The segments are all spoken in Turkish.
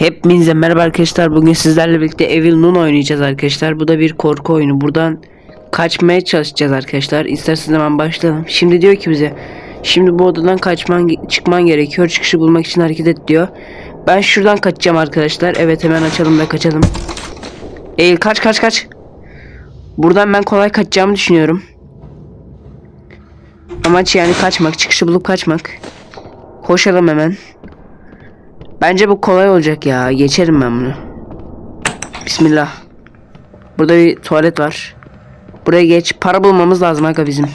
Hepinize merhaba arkadaşlar. Bugün sizlerle birlikte Evil Nun oynayacağız arkadaşlar. Bu da bir korku oyunu. Buradan kaçmaya çalışacağız arkadaşlar. İsterseniz hemen başlayalım. Şimdi diyor ki bize Şimdi bu odadan kaçman çıkman gerekiyor. Çıkışı bulmak için hareket et diyor. Ben şuradan kaçacağım arkadaşlar. Evet hemen açalım da kaçalım. Eğil kaç kaç kaç. Buradan ben kolay kaçacağımı düşünüyorum. Amaç yani kaçmak. Çıkışı bulup kaçmak. Koşalım hemen. Bence bu kolay olacak ya. Geçerim ben bunu. Bismillah. Burada bir tuvalet var. Buraya geç. Para bulmamız lazım aga bizim.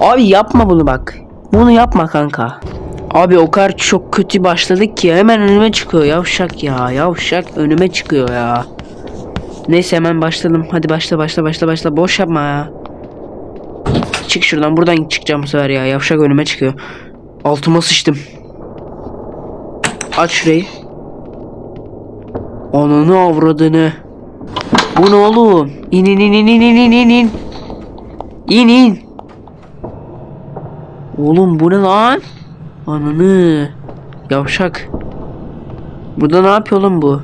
Abi yapma bunu bak. Bunu yapma kanka. Abi o kadar çok kötü başladık ki hemen önüme çıkıyor yavşak ya. Yavşak önüme çıkıyor ya. Neyse hemen başladım. Hadi başla başla başla başla. Boş yapma ya. Çık şuradan buradan çıkacağım bu sefer ya. Yavşak önüme çıkıyor. Altıma sıçtım. Aç şurayı. Ananı avradını. Bu ne oğlum? İn in in in in in in in. İn in. Oğlum bu ne lan? Ananı. Yavşak. Burada ne yapıyor oğlum bu?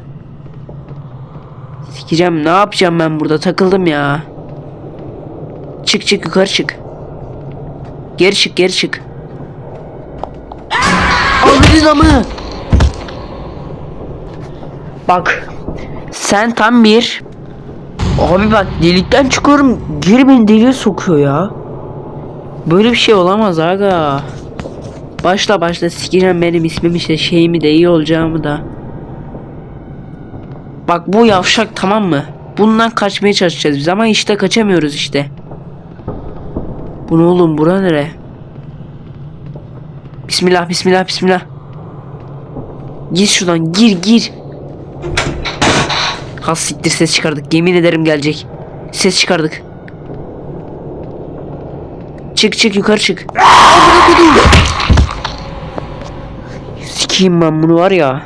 Sikeceğim ne yapacağım ben burada takıldım ya. Çık çık yukarı çık. Geri çık geri çık. Anladın amı. Bak. Sen tam bir. Abi bak delikten çıkıyorum. Geri beni deliğe sokuyor ya. Böyle bir şey olamaz aga. Başla başla sikeceğim benim ismim işte şeyimi de iyi olacağımı da. Bak bu yavşak tamam mı? Bundan kaçmaya çalışacağız biz ama işte kaçamıyoruz işte. Bu ne oğlum bura nere? Bismillah bismillah bismillah. Gir şuradan gir gir. Has siktir ses çıkardık. Yemin ederim gelecek. Ses çıkardık. Çık çık yukarı çık. Sikeyim ben bunu var ya.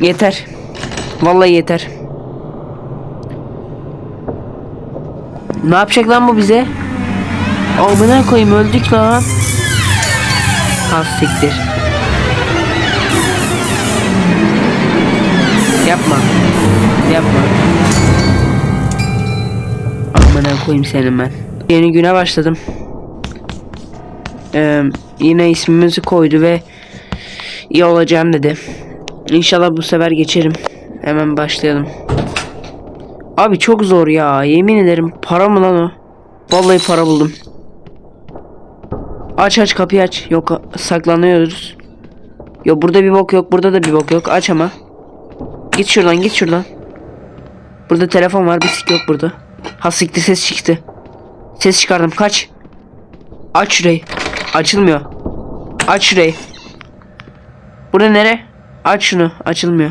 Yeter. Vallahi yeter. Ne yapacak lan bu bize? Amına koyayım öldük lan. Ha siktir. Koyayım senin ben. Yeni güne başladım. Ee, yine ismimizi koydu ve iyi olacağım dedi. İnşallah bu sefer geçerim. Hemen başlayalım. Abi çok zor ya. Yemin ederim para mı lan o? Vallahi para buldum. Aç aç kapıyı aç. Yok saklanıyoruz. Yok burada bir bok yok. Burada da bir bok yok. Aç ama. Git şuradan git şuradan. Burada telefon var. Bir sik yok burada. Ha siktir ses çıktı. Ses çıkardım. Kaç. Aç şurayı. Açılmıyor. Aç şurayı. Burada nere? Aç şunu. Açılmıyor.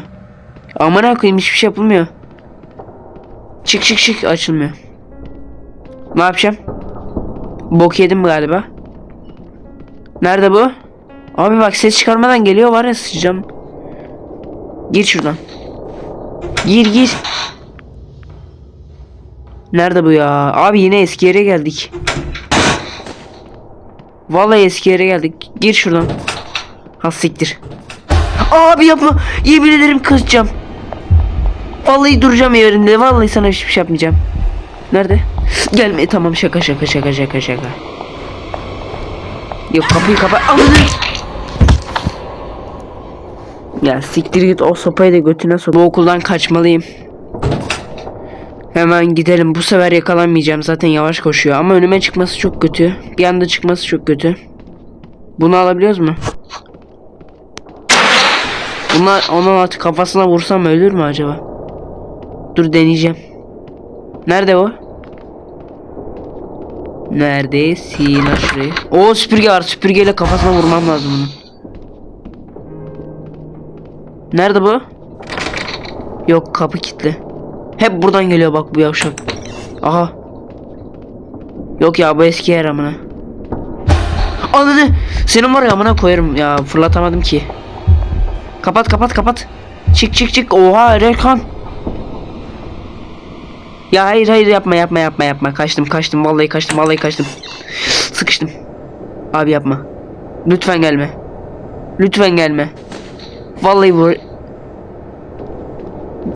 Aman koyayım hiçbir şey yapılmıyor. Çık çık çık açılmıyor. Ne yapacağım? Bok yedim galiba. Nerede bu? Abi bak ses çıkarmadan geliyor var ya sıçacağım. Gir şuradan. Gir gir. Nerede bu ya? Abi yine eski yere geldik. Vallahi eski yere geldik. Gir şuradan. Ha siktir. Abi yapma. Yemin ederim kızacağım. Vallahi duracağım yerinde. Vallahi sana hiçbir şey yapmayacağım. Nerede? Gelme tamam şaka şaka şaka şaka şaka. Yok kapıyı kapa. Ananı. Ya siktir git o sopayı da götüne sok. Bu okuldan kaçmalıyım. Hemen gidelim. Bu sefer yakalanmayacağım. Zaten yavaş koşuyor. Ama önüme çıkması çok kötü. Bir anda çıkması çok kötü. Bunu alabiliyoruz mu? Bunlar onun at kafasına vursam ölür mü acaba? Dur deneyeceğim. Nerede o? Neredesin ha şurayı? Oo süpürge var. Süpürgeyle kafasına vurmam lazım bunu. Nerede bu? Yok kapı kilitli. Hep buradan geliyor bak bu yavşak. Aha. Yok ya bu eski yer amına. Ananı senin var ya amına koyarım ya fırlatamadım ki. Kapat kapat kapat. Çık çık çık. Oha Erkan. Ya hayır hayır yapma yapma yapma yapma. Kaçtım kaçtım vallahi kaçtım vallahi kaçtım. Sıkıştım. Abi yapma. Lütfen gelme. Lütfen gelme. Vallahi bu...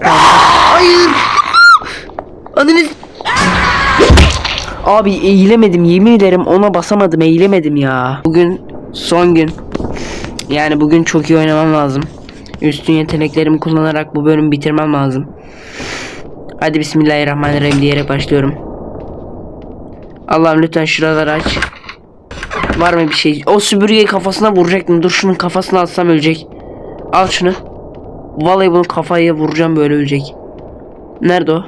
Hayır. Ananız... Abi eğilemedim yemin ederim ona basamadım eğilemedim ya. Bugün son gün. Yani bugün çok iyi oynamam lazım. Üstün yeteneklerimi kullanarak bu bölümü bitirmem lazım. Hadi bismillahirrahmanirrahim diyerek başlıyorum. Allah'ım lütfen şuraları aç. Var mı bir şey? O süpürgeyi kafasına vuracaktım. Dur şunun kafasına atsam ölecek. Al şunu. Vallahi bunu kafaya vuracağım böyle ölecek. Nerede o?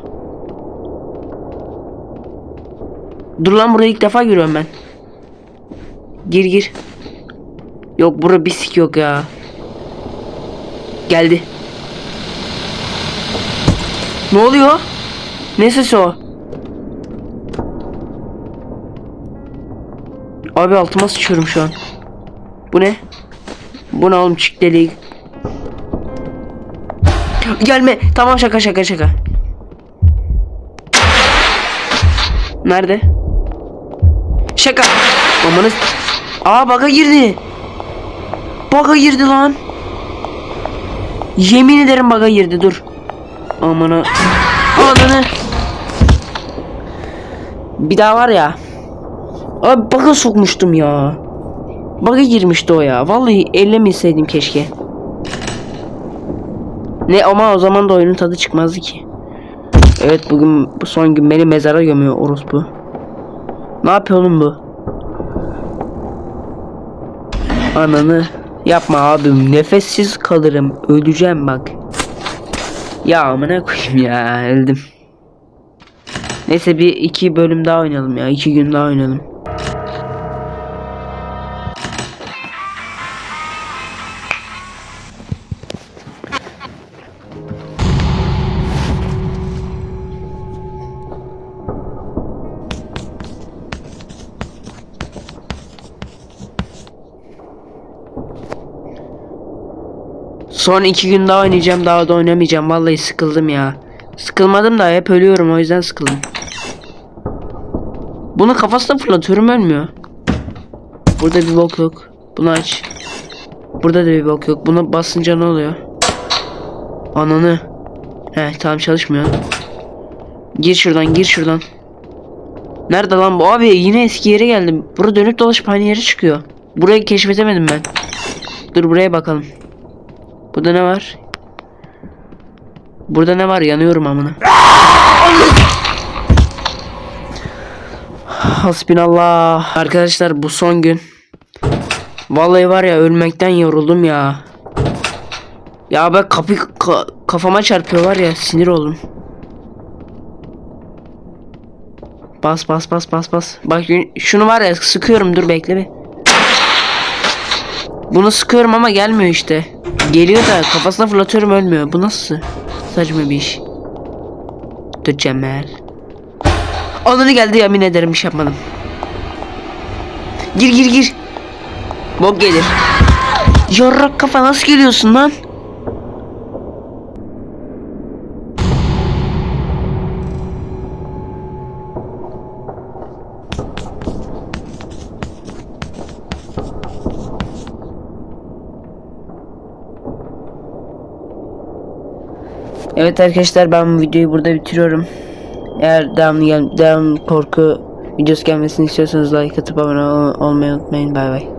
Dur lan buraya ilk defa giriyorum ben. Gir gir. Yok bura bisik yok ya. Geldi. Ne oluyor? Ne sesi o? Abi altıma sıçıyorum şu an. Bu ne? Bu ne oğlum çık deliği. Gelme. Tamam şaka şaka şaka. Nerede? Şaka. Amanız. Aa baga girdi. Baga girdi lan. Yemin ederim baga girdi dur. Amına. Ananı. Bir daha var ya. Abi baga sokmuştum ya. Baga girmişti o ya. Vallahi ellemeseydim keşke. Ne ama o zaman da oyunun tadı çıkmazdı ki. Evet bugün bu son gün beni mezara gömüyor orospu. Ne yapıyor oğlum bu? Ananı yapma abim nefessiz kalırım öleceğim bak. Ya amına koyayım ya öldüm. Neyse bir iki bölüm daha oynayalım ya iki gün daha oynayalım. Son iki gün daha oynayacağım daha da oynamayacağım vallahi sıkıldım ya. Sıkılmadım da hep ölüyorum o yüzden sıkıldım. Bunu kafasına fırlatıyorum ölmüyor. Burada bir bok yok. Bunu aç. Burada da bir bok yok. Buna basınca ne oluyor? Ananı. He tamam çalışmıyor. Gir şuradan gir şuradan. Nerede lan bu abi yine eski yere geldim. Burada dönüp dolaşıp aynı yere çıkıyor. Burayı keşfetemedim ben. Dur buraya bakalım. Burada ne var? Burada ne var? Yanıyorum amına. Hasbinallah. Arkadaşlar bu son gün. Vallahi var ya ölmekten yoruldum ya. Ya ben kapı ka- kafama çarpıyor var ya sinir oldum. Bas bas bas bas bas. Bak şunu var ya sıkıyorum dur bekle bir. Bunu sıkıyorum ama gelmiyor işte. Geliyor da kafasına fırlatıyorum ölmüyor. Bu nasıl? Saçma bir iş. Dur Cemal. Ananı geldi yemin ederim bir şey yapmadım. Gir gir gir. Bok gelir. Yarrak kafa nasıl geliyorsun lan? Evet arkadaşlar ben bu videoyu burada bitiriyorum. Eğer devamlı gel devam korku videosu gelmesini istiyorsanız like atıp abone ol olmayı unutmayın. Bay bay.